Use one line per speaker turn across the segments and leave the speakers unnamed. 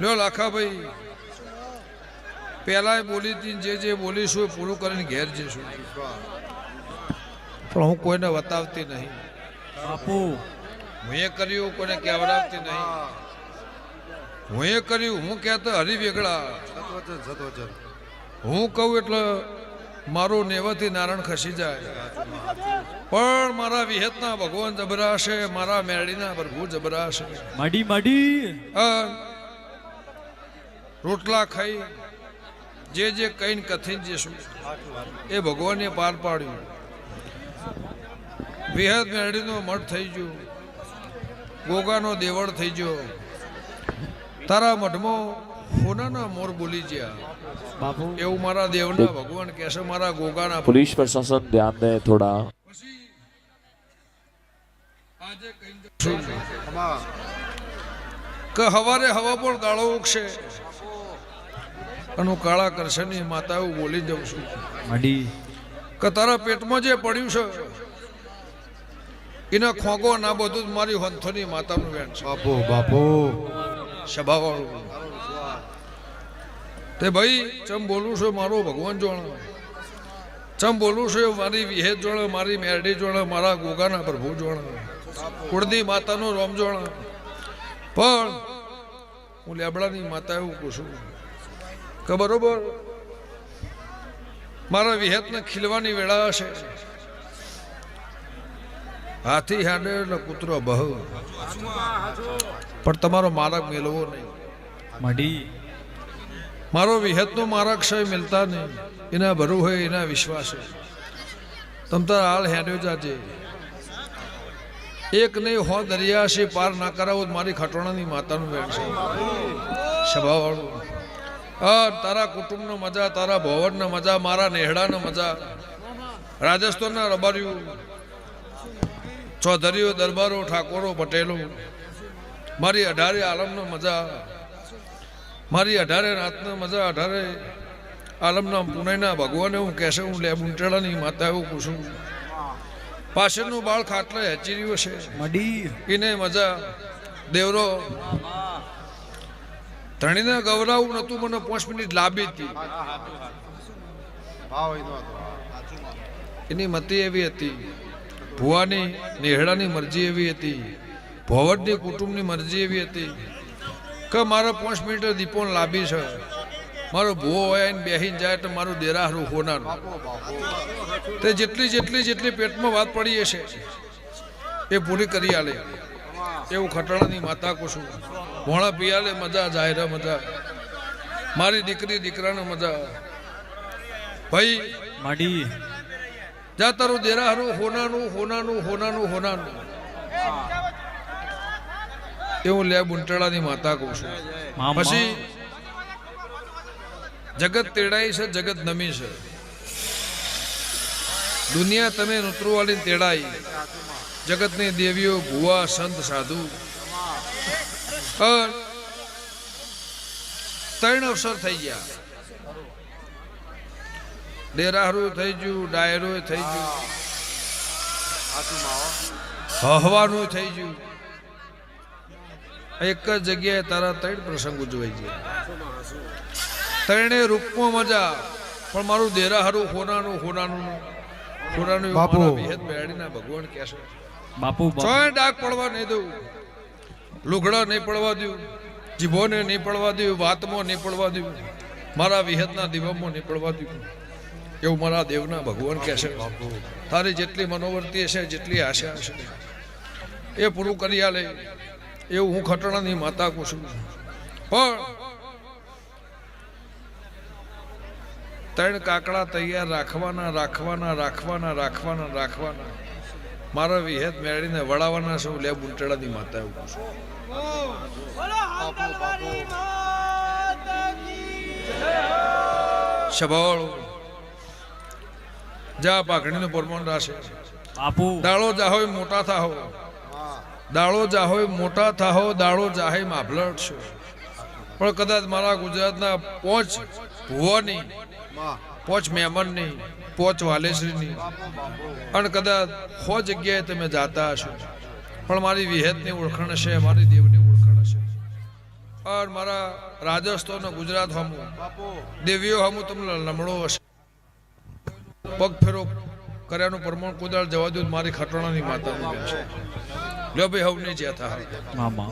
લ્યો લાખાભાઈ પહેલાંય બોલી હતી જે જે બોલીશું એ પૂરું કરીને ઘેર જઈશું. પણ હું કોઈને બતાવતી નહીં.
બાપુ.
હું એ કર્યું કોઈને કહેવડાવતી નહીં. હું એ કર્યું હું કહેતો હરી વેગળા.
સતવચન
હું કહું એટલે મારું નેવથી નારાયણ ખસી જાય. પણ મારા વિહેતના ભગવાન જબરાશે મારા મેળીના પ્રભુ જબરાશે
મડી મડી.
રોટલા ખાઈ જે જે કહીને કથીને જઈશું એ ભગવાને પાર પાડ્યું. વિહદ મેળીનો મઠ થઈ ગયો ગોગાનો દેવળ થઈ ગયો. તારા મઠમાં સોનાના મોર બોલી ગયા.
બાપુ.
એવું મારા દેવના ભગવાન કહેશે મારા ગોગાના
પોલીસ
પ્રશાસન ધ્યાન દે
થોડા
કે હવારે હવા પણ દાળો ઉગશે. અને હું કાળા કરશે નહીં માતા એવું બોલી જઉં છું.
મડી.
કે તારા પેટમાં જે પડ્યું છે એના ખોગો ના બધું મારી હંથોની માતાનું વેણ છે.
બાપો બાપો.
સભાવાળું તે ભાઈ ચમ બોલું છું મારો ભગવાન જોણ ચમ બોલું છું મારી વિહેત જોણ મારી મેરડી જોણ મારા ગોગાના પ્રભુ જોણ કુળની માતાનું રોમ જોણ પણ હું લેબડાની માતા એવું કહું છું કે બરોબર? મારા વિહેતને ખીલવાની વેળા હશે. હાથી હાંડે એટલે કૂતરો બહુ. પણ તમારો માર્ગ મેળવો નહીં.
મડી
મારો વિહતનો મારક ક્ષય મિલતા નહીં. એના ભરું હોય એના વિશ્વાસે તમ તાર હાલ હેડ્યો જાજે. એક નહીં હો દરિયા છે પાર ના કરાવો મારી ખટોણાની માતાનું વેણ છે. સભાવાળું. હા તારા કુટુંબનો મજા તારા ભવનનો મજા મારા નેહડાનો મજા રાજસ્થાનના રબારીઓ ચૌધરીઓ દરબારો ઠાકોરો પટેલો મારી અઢારે આલમનો મજા મારી અઢારે રાતના મજા અઢારે આલમના પુણેના ભગવાને હું કહેશે હું લે બુંટેડાની માતા એવું પૂછું. પાછળનું બાળ ખાટલે હેચી રહ્યું છે એને મજા દેવરો ધણીને ગૌરાવું નતું મને પાંચ મિનિટ લાંબી હતી.
એનો
મતી એવી હતી. ભુવાની નેહડાની મરજી એવી હતી. ભોવટની કુટુંબની મરજી એવી હતી કે મારો પાંચ મિનિટ દીપો લાંબી છે. મારો ભૂવો હોય ને બેહીને જાય તો મારું દેરાહરું હોનાર. તે જેટલી જેટલી જેટલી પેટમાં વાત પડી હશે એ પૂરી કરી આલે. એવું ખટાણાની માતા કુશું ભોણા પિયાલે મજા જાહેરા મજા. મારી દીકરી દીકરાને મજા. ભાઈ
માડી.
જા તારું દેરાહરું હોનાનું હોનાનું હોનાનું હોનાનું. એવું લે બુંટળાની માતા કહું છું. પછી જગત તેડાઈ છે જગત નમી છે. દુનિયા તમે નૂતરવાળી તેડાઈ જગતની દેવીઓ ભુવા સંત સાધુ. ત્રણ અવસર થઈ ગયા. ડેરાહરું થઈ ગયું ડાયરો થઈ ગયું. હવાનું થઈ ગયું. એક જ જગ્યાએ તારા ત્રણ પ્રસંગ ઉજવાઈ ગયા. ત્રણે રૂપમાં મજા પણ મારું દેરાહારું હોનાનું હોનાનું હોનાનું
બાપુ.
ભગવાન કહેશે
બાપુ બાપુ.
ચોય ડાક પડવા નહીં દઉં. લુગડા નહીં પડવા દઉં, જીભોને નહીં પડવા દઉં, વાતમાં નહીં પડવા દઉં, મારા વિહતના દિવમમાં નહીં પડવા દઉં. એવું મારા દેવના ભગવાન કહેશે તારી જેટલી મનોવર્તી હશે, જેટલી આશા હશે. એ પૂરું કરી આલે. એવું હું ખટણાની માતા કહું છું. પણ ત્રણ કાકડા તૈયાર રાખવાના રાખવાના રાખવાના રાખવાના રાખવાના. મારા વિહેત મેળીને વડાવાના સૌ લે બુંટડાની માતા એવું છું સભાવાળો જા પાઘડીનું પરમાણ રાશે.
આપુ
દાળો જાહોય મોટા થાહો. દાળો જાહોય મોટા થાહો દાળો જાહે માભલટ છો. પણ કદાચ મારા ગુજરાતના પોચ ભુવાની પોચ મહેમાનની પોચ વાલેશ્રીની. અને કદાચ હો જગ્યાએ તમે જાતા હશો. પણ મારી વિહેતની ઓળખાણ હશે મારી દેવની ઓળખાણ હશે. અને મારા રાજસ્થાન ગુજરાત હમું. દેવીઓ હમું તમને લમણો હશે. પગ ફેરો કર્યાનું પ્રમાણ કોદાળ જવા દઉં મારી ખટોણાની માતાની બેન છે. લ્યો ભાઈ હવની જ્યાં થા.
મામા.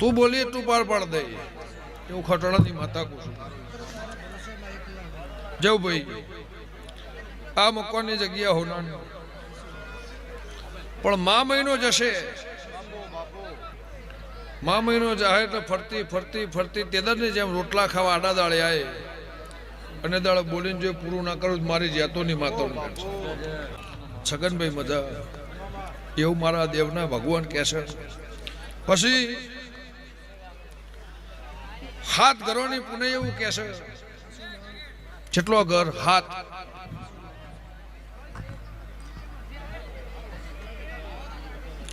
તું બોલીએ તું પાર પાડ દે. એવું ખટોણાની માતા કહું છું જવું આ મકવાની જગ્યા હોનાની પણ મા મહિનો જશે. મા મહિનો જાહેર તો ફરતી ફરતી ફરતી તેદરની જેમ રોટલા ખાવા આડા દાળે આય. અને દાળ બોલીને જો પૂરું ના કરું મારી જાતોની માતાનું છગનભાઈ મજા. એવું મારા દેવના ભગવાન કહેશે પછી હાથ ઘરોની પુણે એવું કહેશે જેટલો ઘર હાથ.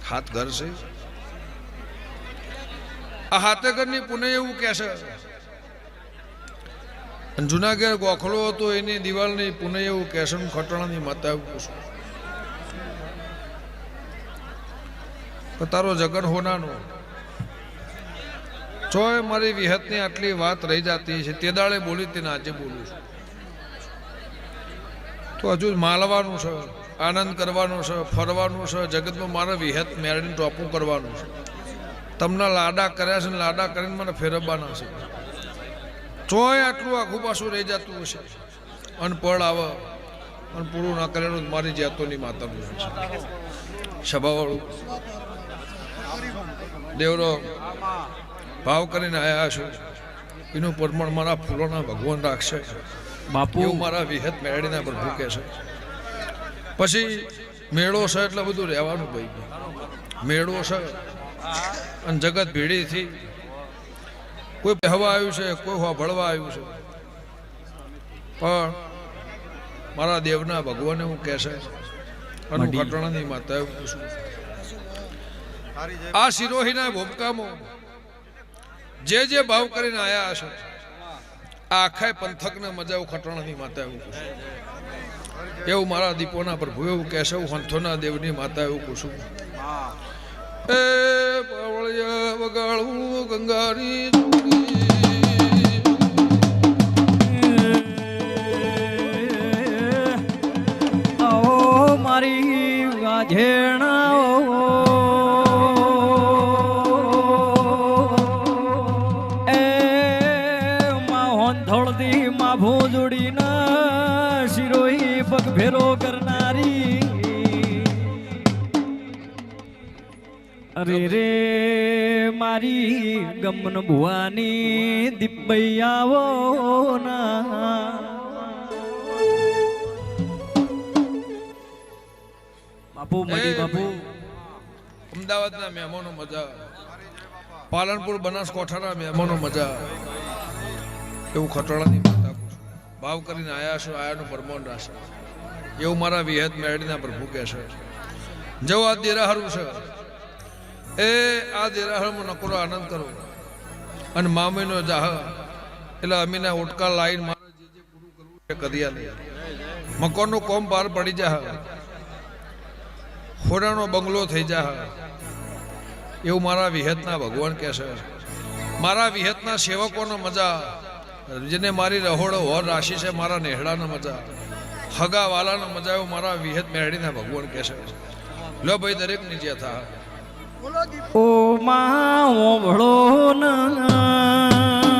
હાથ ઘર છે? આ હાથે ઘરની પુણે એવું કહેશે જુનાગઢ ગોખલો હતો, એની દિવાલની પુણે એવું કહેશે ખટણાની માતા એવું તો તારો જગન હોનાનો. ચોય મારી વિહતની આટલી વાત રહી જતી છે, તે દાડે બોલી તેને આજે બોલું છું. તો હજુ માલવાનું છે, આનંદ કરવાનો છે, ફરવાનું છે, જગતમાં મારે વિહત મેળવીને ટોપું કરવાનું છે. તમને લાડા કર્યા છે ને લાડા કરીને મને ફેરવવાના છે. ચોય આટલું આખું પાછું રહી જતું હશે. અનપઢ આવે, અને પૂરું ના કરેલું મારી જાતોની માતાનું છે. સભાવાળું. દેવરો ભાવ કરીને આવ્યા છું. એનું પરમણ મારા ફૂલોના ભગવાન રાખશે.
બાપુ.
એવું મારા વિહત મેળીના પર ભૂકે છે. પછી મેળો છે એટલે બધું રહેવાનું ભાઈ. મેળો છે. અને જગત ભીડીથી કોઈ બેહવા આવ્યું છે કોઈ ભળવા આવ્યું છે. પણ મારા દેવના ભગવાન હું કહેશે અને. ઘટણાની માતા એવું પૂછું આ સિરોહીના ભૂમકામાં જે જે ભાવ કરીને આયા હશે આખા પંથકને મજા ખટણાની માતા એવું એવું મારા દીપોના પ્રભુ એવું કહેશે હું હંથોના દેવની માતા એવું પૂછું એ પાવળિયા વગાડવું
ગંગારી. મારી વાજેણા અરે રે મારી ગમન ભુવાની દિબ્બૈયાવો ના. બાપુ મળી બાપુ.
અમદાવાદના મહેમાનો મજા પાલનપુર બનાસકોઠાના મહેમાનો મજા એવું ખટોળાની માતા પૂછું ભાવ કરીને આયા છો આયાનું પરમોન રાશે. એવું મારા વિહત મેળીના પ્રભુ કહેશે જવા દેરા દેરાહારું છે. એ આ દેરાહારમાં નકરો આનંદ કરો અને મામીનો જાહ, એટલે અમીના ઓટકા લાઈન મારે જે જે પૂરું કરવું છે કરી આલે. મકાનનું કોમ બહાર પડી જા ખોડાનો બંગલો થઈ જા એવું મારા વિહતના ભગવાન કહે છે. મારા વિહતના સેવકોનો મજા, જેને મારી રહોડો હોર રાશિ છે, મારા નેહડાનો મજા. હગા વાલાનો મજા, એવું મારા વિહત મેળીના ભગવાન કહે છે. લો ભાઈ દરેકની જે થા.
ઓ માં ઓભળો ના